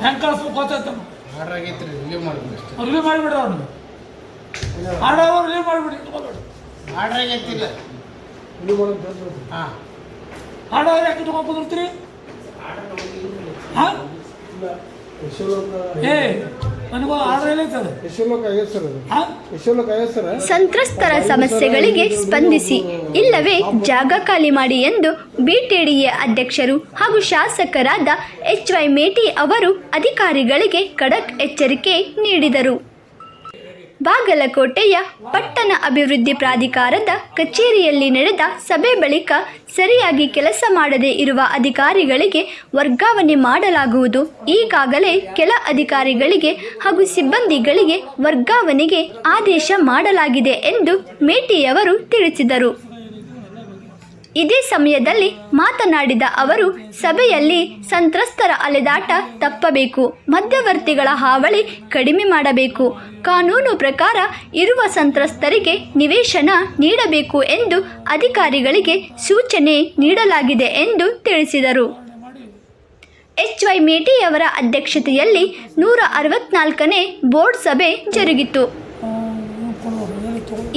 ಗೊತ್ತಾಯ್ತಮ್ಮ ಕಳ್ಸ್ಬೇಕು ಗೊತ್ತಾಯ್ತು ರೀ ರಿಲೀವ್ ಮಾಡ್ಬೇಕು ಅಷ್ಟೇ. ರಿಲೀವ್ ಮಾಡಿಬಿಡ್ರಿ ಅವ್ನು ಆಡೋರು ರಿಲೀವ್ ಮಾಡಿಬಿಡಿ ಆರ್ಡರ್ ಆಗೈತಿಲ್ಲ. ಹಾಂ. ಆಡೋರು ಯಾಕೆ ಇಟ್ಕೊಂಡು ಕುದಿರ್ತೀರಿ ಹಾಂ? ಏ ನನಗೂ ಆರ್ಡರ್ ಸಂತ್ರಸ್ತರ ಸಮಸ್ಯೆಗಳಿಗೆ ಸ್ಪಂದಿಸಿ. ಇಲ್ಲವೇ ಜಾಗ ಖಾಲಿ ಮಾಡಿ ಎಂದು ಬಿಟಿಡಿಎ ಅಧ್ಯಕ್ಷರು ಹಾಗೂ ಶಾಸಕರಾದ ಎಚ್ ವೈ ಮೇಟಿ ಅವರು ಅಧಿಕಾರಿಗಳಿಗೆ ಖಡಕ್ ಎಚ್ಚರಿಕೆ ನೀಡಿದರು. ಬಾಗಲಕೋಟೆಯ ಪಟ್ಟಣ ಅಭಿವೃದ್ಧಿ ಪ್ರಾಧಿಕಾರದ ಕಚೇರಿಯಲ್ಲಿ ನಡೆದ ಸಭೆ ಬಳಿಕ ಸರಿಯಾಗಿ ಕೆಲಸ ಮಾಡದೇ ಇರುವ ಅಧಿಕಾರಿಗಳಿಗೆ ವರ್ಗಾವಣೆ ಮಾಡಲಾಗುವುದು. ಈಗಾಗಲೇ ಕೆಲ ಅಧಿಕಾರಿಗಳಿಗೆ ಹಾಗೂ ಸಿಬ್ಬಂದಿಗಳಿಗೆ ವರ್ಗಾವಣೆಗೆ ಆದೇಶ ಮಾಡಲಾಗಿದೆ ಎಂದು ಮೇಟಿಯವರು ತಿಳಿಸಿದರು. ಇದೇ ಸಮಯದಲ್ಲಿ ಮಾತನಾಡಿದ ಅವರು, ಸಭೆಯಲ್ಲಿ ಸಂತ್ರಸ್ತರ ಅಲೆದಾಟ ತಪ್ಪಬೇಕು, ಮಧ್ಯವರ್ತಿಗಳ ಹಾವಳಿ ಕಡಿಮೆ ಮಾಡಬೇಕು, ಕಾನೂನು ಪ್ರಕಾರ ಇರುವ ಸಂತ್ರಸ್ತರಿಗೆ ನಿವೇಶನ ನೀಡಬೇಕು ಎಂದು ಅಧಿಕಾರಿಗಳಿಗೆ ಸೂಚನೆ ನೀಡಲಾಗಿದೆ ಎಂದು ತಿಳಿಸಿದರು. ಎಚ್ ವೈ ಮೇಟಿಯವರ ಅಧ್ಯಕ್ಷತೆಯಲ್ಲಿ ನೂರ ಅರವತ್ನಾಲ್ಕನೇ ಬೋರ್ಡ್ ಸಭೆ ಜರುಗಿತು.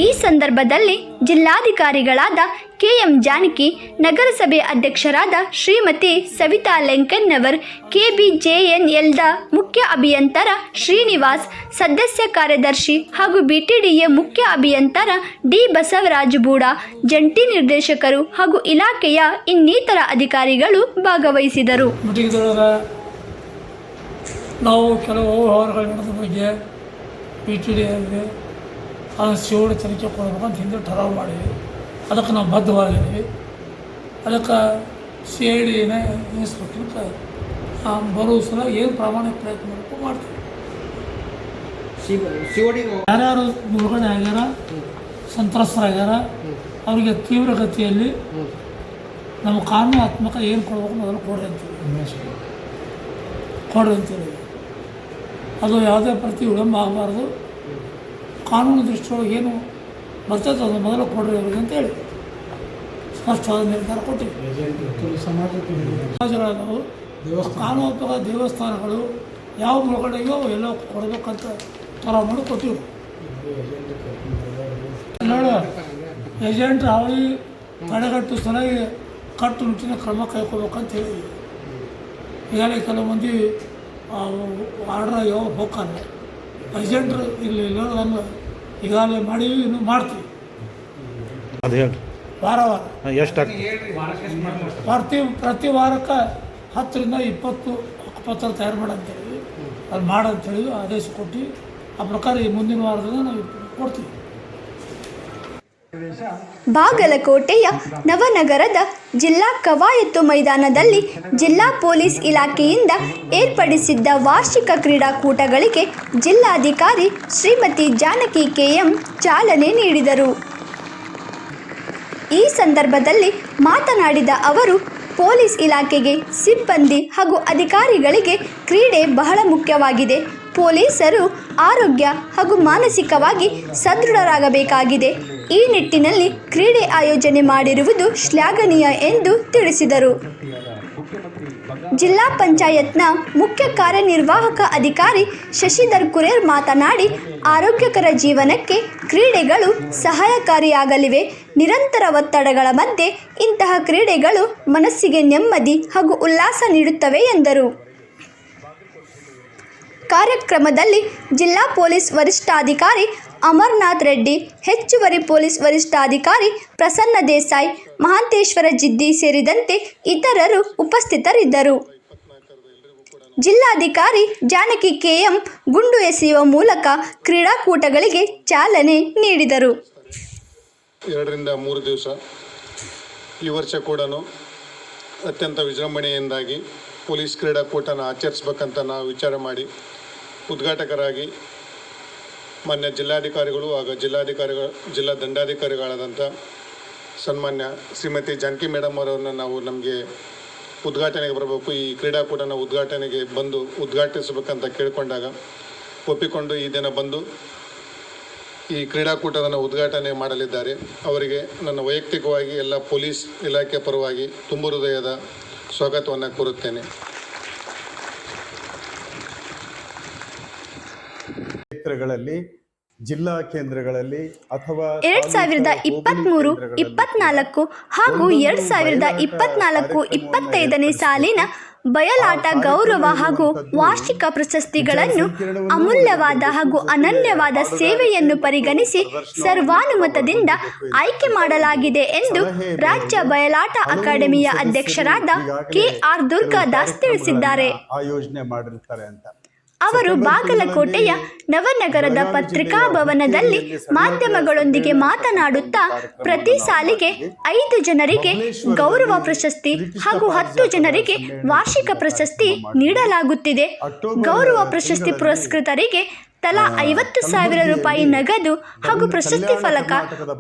ಈ ಸಂದರ್ಭದಲ್ಲಿ ಜಿಲ್ಲಾಧಿಕಾರಿಗಳಾದ ಕೆಎಂ ಜಾನಕಿ, ನಗರಸಭೆ ಅಧ್ಯಕ್ಷರಾದ ಶ್ರೀಮತಿ ಸವಿತಾ ಲೆಂಕನ್ನವರ್ ಕೆಬಿಜೆಎನ್ಎಲ್ದ ಮುಖ್ಯ ಅಭಿಯಂತರ ಶ್ರೀನಿವಾಸ್, ಸದಸ್ಯ ಕಾರ್ಯದರ್ಶಿ ಹಾಗೂ ಬಿಟಿಡಿಯ ಮುಖ್ಯ ಅಭಿಯಂತರ ಡಿ ಬಸವರಾಜ ಬೂಡ, ಜಂಟಿ ನಿರ್ದೇಶಕರು ಹಾಗೂ ಇಲಾಖೆಯ ಇನ್ನಿತರ ಅಧಿಕಾರಿಗಳು ಭಾಗವಹಿಸಿದರು. ನಾವು ಕೆಲವು ಬಗ್ಗೆ ಅದನ್ನು ಶಿವಡು ತನಿಖೆ ಅಂತ ಹಿಂದೆ ಠರಾವು ಮಾಡಿದ್ವಿ. ಅದಕ್ಕೆ ನಾವು ಬದ್ಧವಾಗಿದ್ದೀವಿ. ಅದಕ್ಕೆ ಸಿ ಐ ಡಿನೇ ಇನ್ಸ್ಪೆಕ್ಟರ್ಕ ಬರೋ ಸಲ ಏನು ಪ್ರಾಮಾಣಿಕ ಪ್ರಯತ್ನ ಮಾಡಬೇಕು ಮಾಡ್ತೀವಿ. ಯಾರ್ಯಾರು ಮುಳುಗಡೆ ಆಗ್ಯಾರ ಸಂತ್ರಸ್ತರಾಗ್ಯಾರ ಅವರಿಗೆ ತೀವ್ರಗತಿಯಲ್ಲಿ ನಮ್ಮ ಕಾನೂನಾತ್ಮಕ ಏನು ಕೊಡಬೇಕು ಮೊದಲು ಕೊಡ್ರಿ ಅಂತೀವಿ. ಕೊಡ್ರಿ ಅಂತೀವಿ. ಅದು ಯಾವುದೇ ಪ್ರತಿ ವಿಳಂಬ ಆಗಬಾರ್ದು. ಕಾನೂನು ದೃಷ್ಟಿಯೊಳಗೆ ಏನು ಬರ್ತದೆ ಅದು ಮೊದಲು ಕೊಡ್ರಿ ಅವ್ರಿಗೆ ಅಂತೇಳಿ ಸ್ಪಷ್ಟವಾದ ನಿರ್ಧಾರ ಕೊಟ್ಟಿವಿ ಕಾನೂನು ಕಾನೂನಾತ್ಮಕ ದೇವಸ್ಥಾನಗಳು ಯಾವ ಮುಳುಗಡೆಯೋ ಎಲ್ಲ ಕೊಡಬೇಕಂತ ಥರ ಮಾಡಿ ಕೊಟ್ಟಿವಿ ನೋಡು ಏಜೆಂಟ್ ಅವಳಿ ತಡೆಗಟ್ಟು ಸಲಹೆ ಕಟ್ಟುನಿಟ್ಟಿನ ಕ್ರಮ ಕೈಗೊಳ್ಬೇಕಂತ ಹೇಳಿದ್ವಿ ಈಗಾಗಲೇ ಕೆಲವು ಮಂದಿ ಆರ್ಡ್ರ್ ಯಾವ ಹೋಗಲ್ಲ ಏಜೆಂಟ್ರು ಇಲ್ಲಿ ಇಲ್ಲದಂಗೆ ಈಗಾಗಲೇ ಮಾಡೀವಿ ಇನ್ನು ಮಾಡ್ತೀವಿ. ಅದು ಹೇಳಿ ವಾರ ವಾರ. ಎಷ್ಟು ಪ್ರತಿ ಪ್ರತಿ ವಾರಕ್ಕೆ ಹತ್ತರಿಂದ ಇಪ್ಪತ್ತು ಪತ್ರ ತಯಾರು ಮಾಡಂತೇಳಿ ಅದು ಮಾಡಂತೇಳಿ ಆದೇಶ ಕೊಟ್ಟು ಆ ಪ್ರಕಾರ ಈ ಮುಂದಿನ ವಾರದಿಂದ ನಾವು ಕೊಡ್ತೀವಿ. ಬಾಗಲಕೋಟೆಯ ನವನಗರದ ಜಿಲ್ಲಾ ಕವಾಯತ್ತು ಮೈದಾನದಲ್ಲಿ ಜಿಲ್ಲಾ ಪೊಲೀಸ್ ಇಲಾಖೆಯಿಂದ ಏರ್ಪಡಿಸಿದ್ದ ವಾರ್ಷಿಕ ಕ್ರೀಡಾಕೂಟಗಳಿಗೆ ಜಿಲ್ಲಾಧಿಕಾರಿ ಶ್ರೀಮತಿ ಜಾನಕಿ ಕೆಎಂ ಚಾಲನೆ ನೀಡಿದರು. ಈ ಸಂದರ್ಭದಲ್ಲಿ ಮಾತನಾಡಿದ ಅವರು, ಪೊಲೀಸ್ ಇಲಾಖೆಗೆ ಸಿಬ್ಬಂದಿ ಹಾಗೂ ಅಧಿಕಾರಿಗಳಿಗೆ ಕ್ರೀಡೆ ಬಹಳ ಮುಖ್ಯವಾಗಿದೆ. ಪೊಲೀಸರು ಆರೋಗ್ಯ ಹಾಗೂ ಮಾನಸಿಕವಾಗಿ ಸದೃಢರಾಗಬೇಕಾಗಿದೆ. ಈ ನಿಟ್ಟಿನಲ್ಲಿ ಕ್ರೀಡೆ ಆಯೋಜನೆ ಮಾಡಿರುವುದು ಶ್ಲಾಘನೀಯ ಎಂದು ತಿಳಿಸಿದರು. ಜಿಲ್ಲಾ ಪಂಚಾಯತ್ನ ಮುಖ್ಯ ಕಾರ್ಯನಿರ್ವಾಹಕ ಅಧಿಕಾರಿ ಶಶಿಧರ್ ಕುರೇರ್ ಮಾತನಾಡಿ, ಆರೋಗ್ಯಕರ ಜೀವನಕ್ಕೆ ಕ್ರೀಡೆಗಳು ಸಹಾಯಕಾರಿಯಾಗಲಿವೆ. ನಿರಂತರ ಒತ್ತಡಗಳ ಮಧ್ಯೆ ಇಂತಹ ಕ್ರೀಡೆಗಳು ಮನಸ್ಸಿಗೆ ನೆಮ್ಮದಿ ಹಾಗೂ ಉಲ್ಲಾಸ ನೀಡುತ್ತವೆ ಎಂದರು. ಕಾರ್ಯಕ್ರಮದಲ್ಲಿ ಜಿಲ್ಲಾ ಪೊಲೀಸ್ ವರಿಷ್ಠಾಧಿಕಾರಿ ಅಮರನಾಥ್ ರೆಡ್ಡಿ, ಹೆಚ್ಚುವರಿ ಪೊಲೀಸ್ ವರಿಷ್ಠಾಧಿಕಾರಿ ಪ್ರಸನ್ನ ದೇಸಾಯಿ, ಮಹಾಂತೇಶ್ವರ ಜಿದ್ದಿ ಸೇರಿದಂತೆ ಇತರರು ಉಪಸ್ಥಿತರಿದ್ದರು. ಜಿಲ್ಲಾಧಿಕಾರಿ ಜಾನಕಿ ಕೆಎಂ ಗುಂಡು ಎಸೆಯುವ ಮೂಲಕ ಕ್ರೀಡಾಕೂಟಗಳಿಗೆ ಚಾಲನೆ ನೀಡಿದರು. ಎರಡರಿಂದ ಮೂರು ದಿವಸ ಈ ವರ್ಷ ಕೂಡ ಅತ್ಯಂತ ವಿಜೃಂಭಣೆಯಿಂದಾಗಿ ಪೊಲೀಸ್ ಕ್ರೀಡಾಕೂಟನ ಆಚರಿಸ್ಬೇಕಂತ ನಾವು ವಿಚಾರ ಮಾಡಿ ಉದ್ಘಾಟಕರಾಗಿ ಮಾನ್ಯ ಜಿಲ್ಲಾಧಿಕಾರಿಗಳು ಹಾಗೂ ಜಿಲ್ಲಾಧಿಕಾರಿಗಳು ಜಿಲ್ಲಾ ದಂಡಾಧಿಕಾರಿಗಳಾದಂಥ ಸನ್ಮಾನ್ಯ ಶ್ರೀಮತಿ ಜಾನಕಿ ಮೇಡಮ್ ಅವರನ್ನು ನಾವು ನಮಗೆ ಉದ್ಘಾಟನೆಗೆ ಬರಬೇಕು. ಈ ಕ್ರೀಡಾಕೂಟನ ಉದ್ಘಾಟನೆಗೆ ಬಂದು ಉದ್ಘಾಟಿಸಬೇಕಂತ ಕೇಳಿಕೊಂಡಾಗ ಒಪ್ಪಿಕೊಂಡು ಈ ದಿನ ಬಂದು ಈ ಕ್ರೀಡಾಕೂಟವನ್ನು ಉದ್ಘಾಟನೆ ಮಾಡಲಿದ್ದಾರೆ. ಅವರಿಗೆ ನನ್ನ ವೈಯಕ್ತಿಕವಾಗಿ ಎಲ್ಲ ಪೊಲೀಸ್ ಇಲಾಖೆ ಪರವಾಗಿ ತುಂಬು ಹೃದಯದ ಸ್ವಾಗತವನ್ನು ಕೋರುತ್ತೇನೆ. ಕ್ಷೇತ್ರಗಳಲ್ಲಿ ಜಿಲ್ಲಾ ಕೇಂದ್ರಗಳಲ್ಲಿ ಅಥವಾ ಎರಡ್ ಸಾವಿರದ ಇಪ್ಪತ್ತ್ಮೂರು ಇಪ್ಪತ್ನಾಲ್ಕು ಹಾಗೂ ಎರಡ್ ಸಾವಿರದ ಇಪ್ಪತ್ನಾಲ್ಕು ಇಪ್ಪತ್ತೈದನೇ. ಸಾಲಿನ ಬಯಲಾಟ ಗೌರವ ಹಾಗೂ ವಾರ್ಷಿಕ ಪ್ರಶಸ್ತಿಗಳನ್ನು ಅಮೂಲ್ಯವಾದ ಹಾಗೂ ಅನನ್ಯವಾದ ಸೇವೆಯನ್ನು ಪರಿಗಣಿಸಿ ಸರ್ವಾನುಮತದಿಂದ ಆಯ್ಕೆ ಮಾಡಲಾಗಿದೆ ಎಂದು ರಾಜ್ಯ ಬಯಲಾಟ ಅಕಾಡೆಮಿಯ ಅಧ್ಯಕ್ಷರಾದ ಕೆ ಆರ್ ದುರ್ಗಾದಾಸ್ ತಿಳಿಸಿದ್ದಾರೆ. ಆಯೋಜನೆ ಮಾಡಿರ್ತಾರೆ ಅಂತ. ಅವರು ಬಾಗಲಕೋಟೆಯ ನವನಗರದ ಪತ್ರಿಕಾ ಭವನದಲ್ಲಿ ಮಾಧ್ಯಮಗಳೊಂದಿಗೆ ಮಾತನಾಡುತ್ತಾ ಪ್ರತಿ ಸಾಲಿಗೆ ಐದು ಜನರಿಗೆ ಗೌರವ ಪ್ರಶಸ್ತಿ ಹಾಗೂ ಹತ್ತು ಜನರಿಗೆ ವಾರ್ಷಿಕ ಪ್ರಶಸ್ತಿ ನೀಡಲಾಗುತ್ತಿದೆ. ಗೌರವ ಪ್ರಶಸ್ತಿ ಪುರಸ್ಕೃತರಿಗೆ ತಲಾ ಐವತ್ತು ಸಾವಿರ ರೂಪಾಯಿ ನಗದು ಹಾಗೂ ಪ್ರಶಸ್ತಿ ಫಲಕ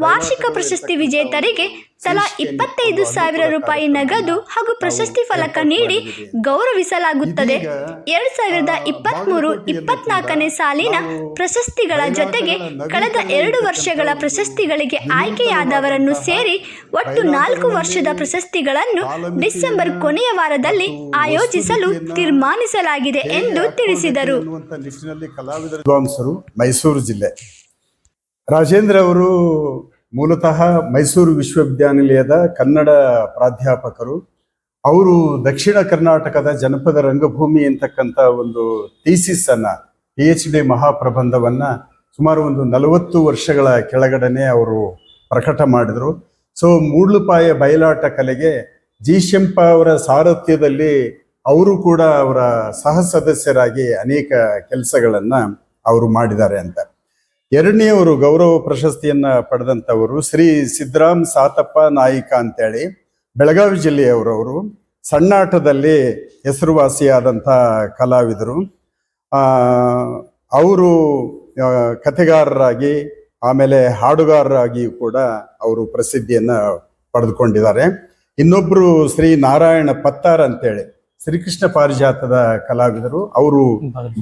ವಾರ್ಷಿಕ ಪ್ರಶಸ್ತಿ ವಿಜೇತರಿಗೆ ತಲಾ ಇಪ್ಪತ್ತೈದು ಸಾವಿರ ರೂಪಾಯಿ ನಗದು ಹಾಗೂ ಪ್ರಶಸ್ತಿ ಫಲಕ ನೀಡಿ ಗೌರವಿಸಲಾಗುತ್ತದೆ. ಎರಡ್ ಸಾವಿರದ ಇಪ್ಪತ್ತ್ಮೂರು ಇಪ್ಪತ್ನಾಲ್ಕನೇ ಸಾಲಿನ ಪ್ರಶಸ್ತಿಗಳ ಜೊತೆಗೆ ಕಳೆದ ಎರಡು ವರ್ಷಗಳ ಪ್ರಶಸ್ತಿಗಳಿಗೆ ಆಯ್ಕೆಯಾದವರನ್ನು ಸೇರಿ ಒಟ್ಟು ನಾಲ್ಕು ವರ್ಷದ ಪ್ರಶಸ್ತಿಗಳನ್ನು ಡಿಸೆಂಬರ್ ಕೊನೆಯ ವಾರದಲ್ಲಿ ಆಯೋಜಿಸಲು ತೀರ್ಮಾನಿಸಲಾಗಿದೆ ಎಂದು ತಿಳಿಸಿದರು. ವಿದ್ವಾಂಸರು ಮೈಸೂರು ಜಿಲ್ಲೆ. ರಾಜೇಂದ್ರ ಅವರು ಮೂಲತಃ ಮೈಸೂರು ವಿಶ್ವವಿದ್ಯಾನಿಲಯದ ಕನ್ನಡ ಪ್ರಾಧ್ಯಾಪಕರು. ಅವರು ದಕ್ಷಿಣ ಕರ್ನಾಟಕದ ಜನಪದ ರಂಗಭೂಮಿ ಅಂತಕ್ಕಂಥ ಒಂದು ಥೀಸಿಸ್ ಅನ್ನ ಪಿ ಎಚ್ ಡಿ ಮಹಾಪ್ರಬಂಧವನ್ನ ಸುಮಾರು ಒಂದು ನಲವತ್ತು ವರ್ಷಗಳ ಕೆಳಗಡೆನೆ ಅವರು ಪ್ರಕಟ ಮಾಡಿದರು. ಸೊ ಮೂಡ್ಲುಪಾಯ ಬಯಲಾಟ ಕಲೆಗೆ ಜಿ ಶೆಂಪ ಅವರ ಸಾರಥ್ಯದಲ್ಲಿ ಅವರು ಕೂಡ ಅವರ ಸಹ ಸದಸ್ಯರಾಗಿ ಅನೇಕ ಕೆಲಸಗಳನ್ನ ಅವರು ಮಾಡಿದ್ದಾರೆ ಅಂತ. ಎರಡನೆಯವರು ಗೌರವ ಪ್ರಶಸ್ತಿಯನ್ನ ಪಡೆದಂಥವರು ಶ್ರೀ ಸಿದ್ದರಾಮ್ ಸಾತಪ್ಪ ನಾಯಿಕ ಅಂತೇಳಿ, ಬೆಳಗಾವಿ ಜಿಲ್ಲೆಯವರವರು ಸಣ್ಣಾಟದಲ್ಲಿ ಹೆಸರುವಾಸಿಯಾದಂಥ ಕಲಾವಿದರು. ಅವರು ಕಥೆಗಾರರಾಗಿ, ಆಮೇಲೆ ಹಾಡುಗಾರರಾಗಿಯೂ ಕೂಡ ಅವರು ಪ್ರಸಿದ್ಧಿಯನ್ನ ಪಡೆದುಕೊಂಡಿದ್ದಾರೆ. ಇನ್ನೊಬ್ಬರು ಶ್ರೀ ನಾರಾಯಣ ಪತ್ತಾರ್ ಅಂತೇಳಿ. ಶ್ರೀಕೃಷ್ಣ ಪಾರಿಜಾತದ ಕಲಾವಿದರು. ಅವರು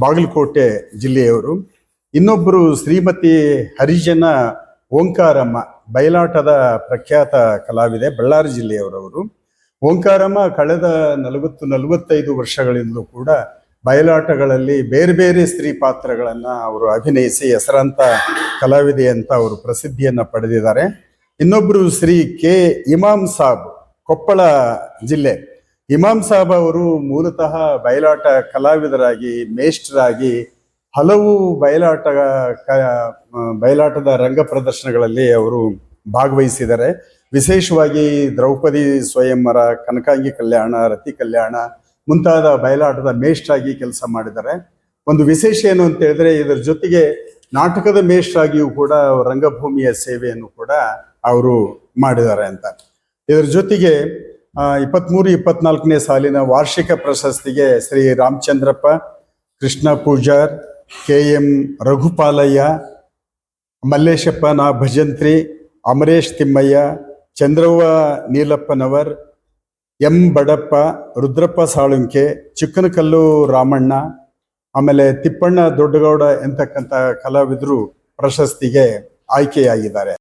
ಬಾಗಲಕೋಟೆ ಜಿಲ್ಲೆಯವರು. ಇನ್ನೊಬ್ಬರು ಶ್ರೀಮತಿ ಹರಿಜನ ಓಂಕಾರಮ್ಮ, ಬಯಲಾಟದ ಪ್ರಖ್ಯಾತ ಕಲಾವಿದೆ ಬಳ್ಳಾರಿ ಜಿಲ್ಲೆಯವರವರು. ಓಂಕಾರಮ್ಮ ಕಳೆದ ನಲವತ್ತು, ನಲವತ್ತೈದು ವರ್ಷಗಳಿಂದಲೂ ಕೂಡ ಬಯಲಾಟಗಳಲ್ಲಿ ಬೇರೆ ಬೇರೆ ಸ್ತ್ರೀ ಪಾತ್ರಗಳನ್ನು ಅವರು ಅಭಿನಯಿಸಿ ಹೆಸರಾಂತ ಕಲಾವಿದೆ ಅಂತ ಅವರು ಪ್ರಸಿದ್ಧಿಯನ್ನು ಪಡೆದಿದ್ದಾರೆ. ಇನ್ನೊಬ್ಬರು ಶ್ರೀ ಕೆ. ಇಮಾಮ್ ಸಾಬ್, ಕೊಪ್ಪಳ ಜಿಲ್ಲೆ. ಇಮಾಮ್ ಸಾಬ್ ಅವರು ಮೂಲತಃ ಬಯಲಾಟ ಕಲಾವಿದರಾಗಿ, ಮೇಷ್ಟ್ರಾಗಿ ಹಲವು ಬಯಲಾಟ ಬಯಲಾಟದ ರಂಗ ಪ್ರದರ್ಶನಗಳಲ್ಲಿ ಅವರು ಭಾಗವಹಿಸಿದ್ದಾರೆ. ವಿಶೇಷವಾಗಿ ದ್ರೌಪದಿ ಸ್ವಯಂವರ, ಕನಕಾಂಗಿ ಕಲ್ಯಾಣ, ರತಿ ಕಲ್ಯಾಣ ಮುಂತಾದ ಬಯಲಾಟದ ಮೇಷ್ಟ್ರಾಗಿ ಕೆಲಸ ಮಾಡಿದ್ದಾರೆ. ಒಂದು ವಿಶೇಷ ಏನು ಅಂತ ಹೇಳಿದ್ರೆ, ಇದರ ಜೊತೆಗೆ ನಾಟಕದ ಮೇಷ್ಟ್ರಾಗಿಯೂ ಕೂಡ ರಂಗಭೂಮಿಯ ಸೇವೆಯನ್ನು ಕೂಡ ಅವರು ಮಾಡಿದ್ದಾರೆ ಅಂತ. ಇದರ ಜೊತೆಗೆ ಆ, ಇಪ್ಪತ್ಮೂರು ಇಪ್ಪತ್ನಾಲ್ಕನೇ ಸಾಲಿನ ವಾರ್ಷಿಕ ಪ್ರಶಸ್ತಿಗೆ ಶ್ರೀ ರಾಮಚಂದ್ರಪ್ಪ ಕೃಷ್ಣ ಪೂಜಾರ್ ಕೆ ಎಂ ರಘುಪಾಲಯ್ಯ ಮಲ್ಲೇಶಪ್ಪ ನಾ ಭಜಂತ್ರಿ ಅಮರೇಶ್ ತಿಮ್ಮಯ್ಯ ಚಂದ್ರವ್ವ ನೀಲಪ್ಪನವರ್ ಎಂ ಬಡಪ್ಪ ರುದ್ರಪ್ಪ ಸಾಳುಂಕೆ ಚಿಕ್ಕನಕಲ್ಲು ರಾಮಣ್ಣ ಆಮೇಲೆ ತಿಪ್ಪಣ್ಣ ದೊಡ್ಡಗೌಡ ಎಂತಕ್ಕಂಥ ಕಲಾವಿದರು ಪ್ರಶಸ್ತಿಗೆ ಆಯ್ಕೆಯಾಗಿದ್ದಾರೆ.